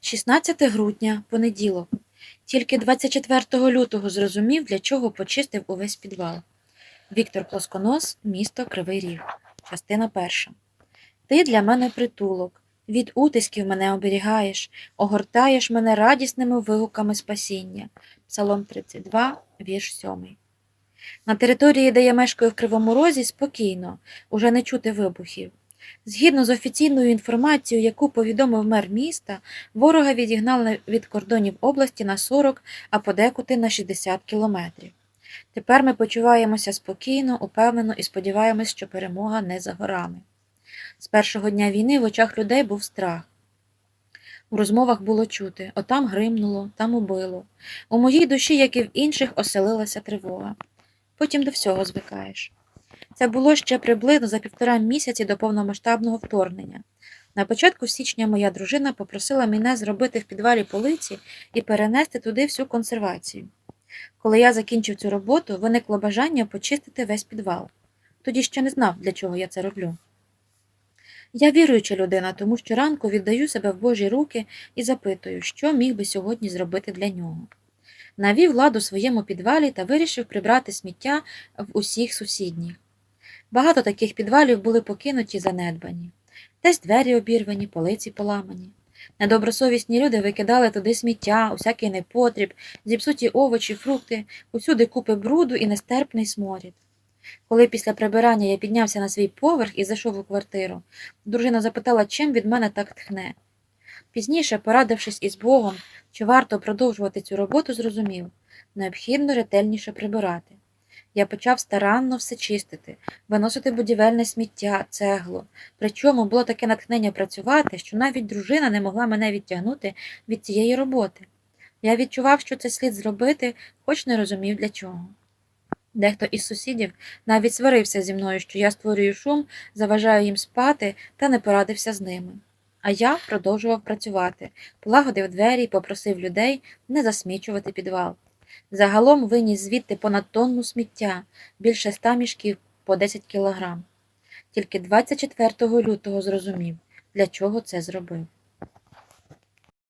16 грудня, понеділок. Тільки 24 лютого зрозумів, для чого почистив увесь підвал. Віктор Плосконос, місто Кривий Ріг. Частина перша. Ти для мене притулок. Від утисків мене оберігаєш, огортаєш мене радісними вигуками спасіння. Псалом 32, вірш 7. На території, де я мешкаю в Кривому Розі, спокійно, уже не чути вибухів. Згідно з офіційною інформацією, яку повідомив мер міста, ворога відігнали від кордонів області на 40, а подекуди на 60 кілометрів. Тепер ми почуваємося спокійно, упевнено і сподіваємось, що перемога не за горами. З першого дня війни в очах людей був страх. У розмовах було чути отам гримнуло, там убило. У моїй душі, як і в інших, оселилася тривога. Потім до всього звикаєш. Це було ще приблизно за півтора місяці до повномасштабного вторгнення. На початку січня моя дружина попросила мене зробити в підвалі полиці і перенести туди всю консервацію. Коли я закінчив цю роботу, виникло бажання почистити весь підвал. Тоді ще не знав, для чого я це роблю. Я віруюча людина, тому що ранку віддаю себе в Божі руки і запитую, що міг би сьогодні зробити для нього. Навів ладу своєму підвалі та вирішив прибрати сміття в усіх сусідніх. Багато таких підвалів були покинуті занедбані. Десь двері обірвані, полиці поламані. Недобросовісні люди викидали туди сміття, усякий непотріб, зіпсуті овочі, фрукти, усюди купи бруду і нестерпний сморід. Коли після прибирання я піднявся на свій поверх і зайшов у квартиру, дружина запитала, чим від мене так тхне. Пізніше, порадившись із Богом, чи варто продовжувати цю роботу, зрозумів необхідно ретельніше прибирати. Я почав старанно все чистити, виносити будівельне сміття, цеглу. Причому було таке натхнення працювати, що навіть дружина не могла мене відтягнути від цієї роботи. Я відчував, що це слід зробити, хоч не розумів для чого. Дехто із сусідів навіть сварився зі мною, що я створюю шум, заважаю їм спати та не порадився з ними. А я продовжував працювати, полагодив двері і попросив людей не засмічувати підвал. Загалом виніс звідти понад тонну сміття, більше ста мішків по 10 кілограм. Тільки 24 лютого зрозумів, для чого це зробив.